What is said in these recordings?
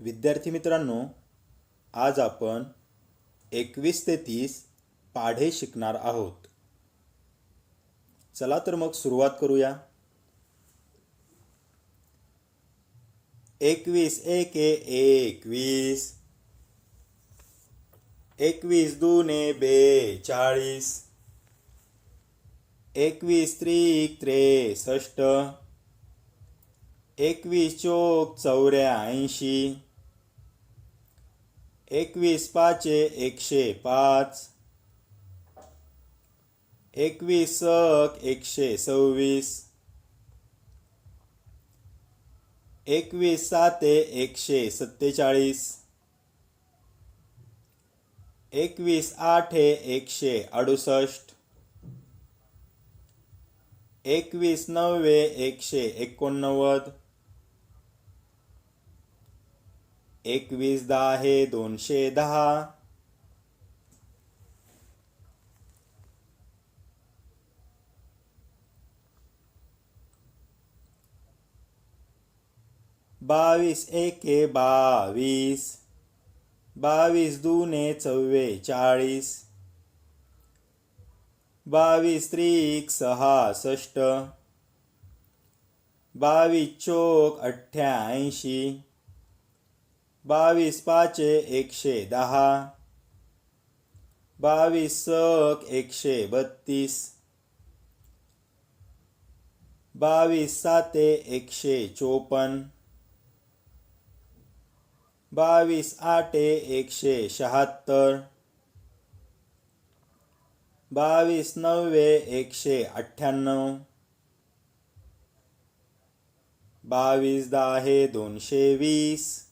विद्यार्थी मित्रांनो आज आपण एकवीस ते तीस पाढे शिकणार आहोत. चला तर मग सुरुवात करूया. एकवीस एके एकवीस. एकवीस दुने बेचाळीस एकवीस त्रिक त्रेसष्ट. एकवीस चोक चौऱ्याऐंशी. एकवीस पाचे एकशे पाच. एकवीस एकशे सव्वीस. एकवीस साते एकशे सत्तेचाळीस. एकवीस आठे एकशे अडुसष्ट. एकवीस नव्वे एकशे एकोणनव्वद. एकवीस दहा दोनशे दहा बावीस एके बावीस बावीस दुने चव्वेचाळीस बावीस त्रिक सहासष्ट, बावीस चोक अठ्ठ्याऐंशी बावीस पाचे एकशे दहा. बावीस सक एकशे बत्तीस. बावीस साते एकशे चोपन्न. बावीस आठे एकशे शहात्तर. बावीस नव्वे एकशे अठ्ठ्याण्णव. बावीस दहा दोनशे वीस.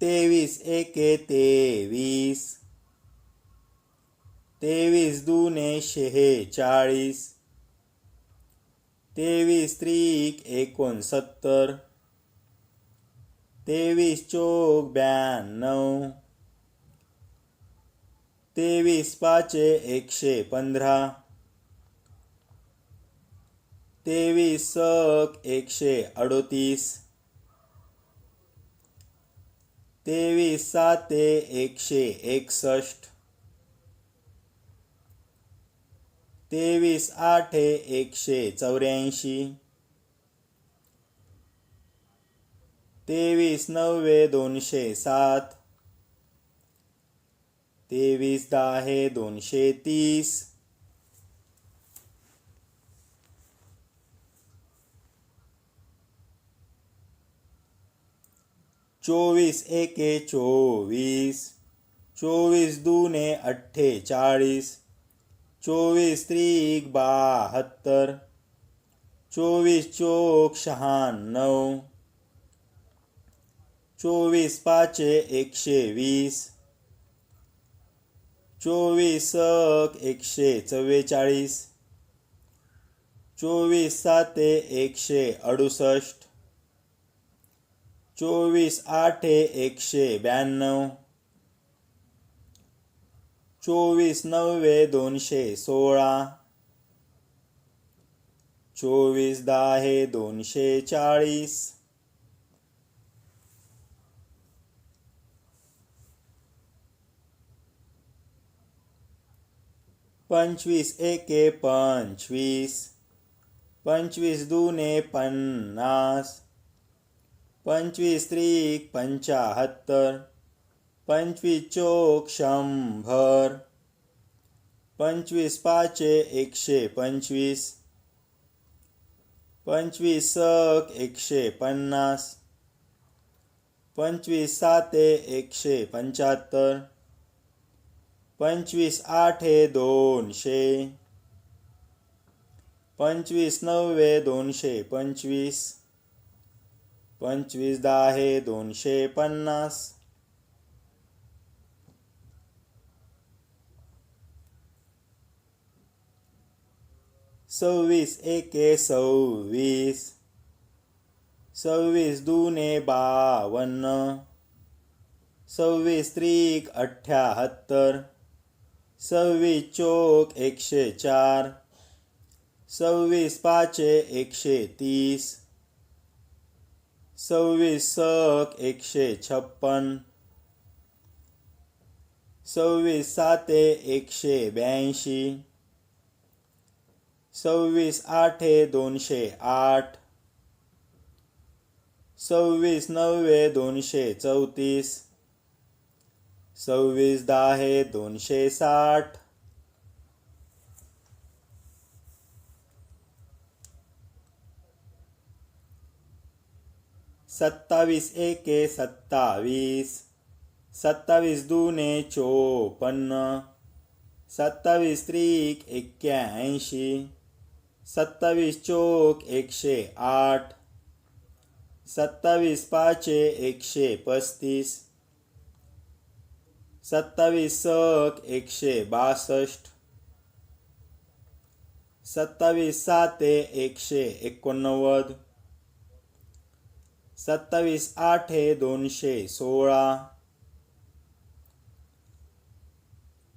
तेवीस एके तेवीस तेवीस दुने शेहेचाळीस तेवीस त्रिक एकोणसत्तर. तेवीस चोक ब्याण्णव. तेवीस पाचे एकशे पंधरा. तेवीस सक एकशे अडोतीस. तेवीस साते एकशे एकसष्ट. तेवीस आठ एकशे चौऱ्याऐंशी. तेवीस नव्वे दोनशे सात. तेवीस दहा दोनशे तीस. चोवीस एके चोवीस. चोवीस दुने अठ्ठेचाळीस चोवीस त्रिक बहात्तर. चोवीस चोक शहाण्णव. चोवीस पाचे एकशे वीस. चोवीस एकशे चव्वेचाळीस. चोवीस साते एकशे अडुसष्ट. चोवीस आठे एकशे ब्याण्णव. चोवीस नव्वे दोनशे सोळा. चोवीस दहा दोनशे चाळीस. पंचवीस एके पंचवीस. पंचवीस दुने पन्नास. पंचवीस त्रिक पंचाहत्तर पंचवीस चोक शंभर पंचवीस पाचे एकशे पंचवीस पंचवीस सक एकशे पन्नास पंचवीस साते एकशे पंच्याहत्तर पंचवीस आठे दोनशे पंचवीस नव्वे दोनशे पंचवीस पंचवीस दहा दोनशे पन्नास. सव्वीस एके सव्वीस. सव्वीस दुने बावन्न. सव्वीस त्रिक अठ्ठ्याहत्तर सव्वीस चोक एकशे चार. सव्वीस पाचे एकशे तीस. सव्वीस सक एकशे छप्पन. सव्वीस साते एकशे ब्याऐंशी. सव्वीस आठे दोनशे आठ. सव्वीस नव्वे दोनशे चौतीस. सव्वीस दहा दोनशे साठ. सत्तावीस एके सत्तावीस. सत्तावीस दुने चोपन्न. सत्तावीस त्रिक एक्क्याऐंशी. सत्तावीस चोक एकशे आठ. सत्तावीस पाचे एकशे पस्तीस. सत्तावीस सक एकशे बासष्ट. सत्तावीस साते एकशे एकोणनव्वद. सत्तावीस आठे दोनशे सोळा.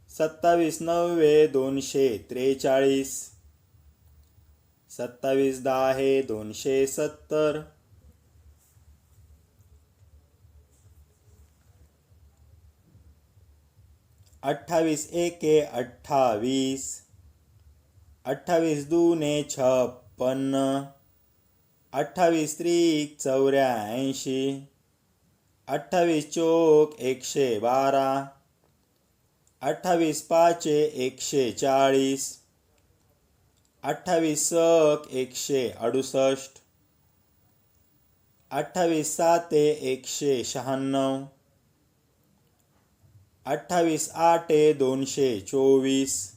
सत्तावीस नव्वे दोनशे त्रेचाळीस. सत्तावीस दहा दोनशे सत्तर. अठ्ठावीस एके अठ्ठावीस. अठ्ठावीस दुने छप्पन्न. अठ्ठावीस त्रिक चौऱ्याऐंशी. अठ्ठावीस चोक एकशे बारा. अठ्ठावीस पाचे एकशे चाळीस. अठ्ठावीस सक एकशे अडुसष्ट. अठ्ठावीस साते एकशे शहाण्णव. अठ्ठावीस आठे दोनशे चोवीस.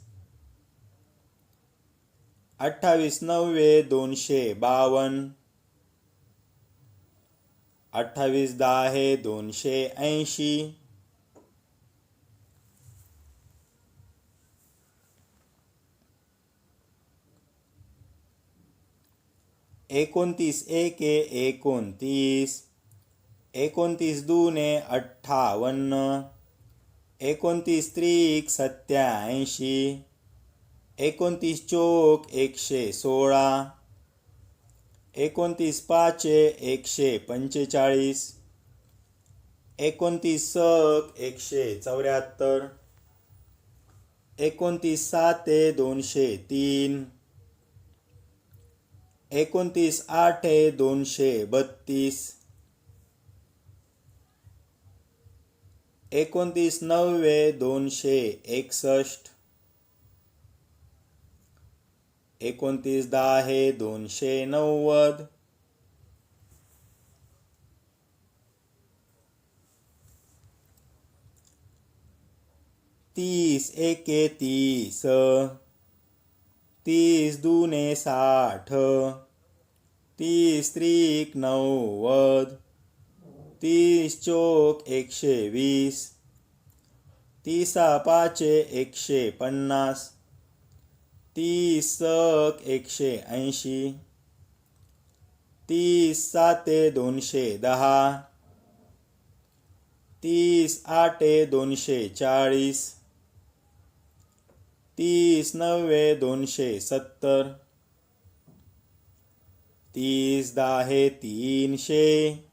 अठ्ठावीस नववे दोनशे बावन्न अठ्ठावीस दहा दोनशे ऐंशी. एकोणतीस एके एकोणतीस. एकोणतीस दुने अठ्ठावन्न. एकोणतीस त्रिक सत्याऐंशी एकोणतीस चोक एकशे सोळा. एकोणतीस पाचे एकशे पंचेचाळीस. एकोणतीस सक एकशे चौऱ्याहत्तर. एकोणतीस साते दोनशे तीन. एकोणतीस आठे दोनशे बत्तीस. एकोणतीस नववे दोनशे एकसष्ट. एकोणतीस दहा दोनशे नव्वद. तीस एके तीस. तीस दुने साठ. तीस त्रिक नव्वद. तीस चोक एकशे वीस. तीसा पाचे एकशे पन्नास. तीस एकशे ऐंशी. तीस साते दोनशे दहा. तीस आठे दोनशे चाळीस. तीस नव्वे दोनशे सत्तर. तीस दहा तीनशे.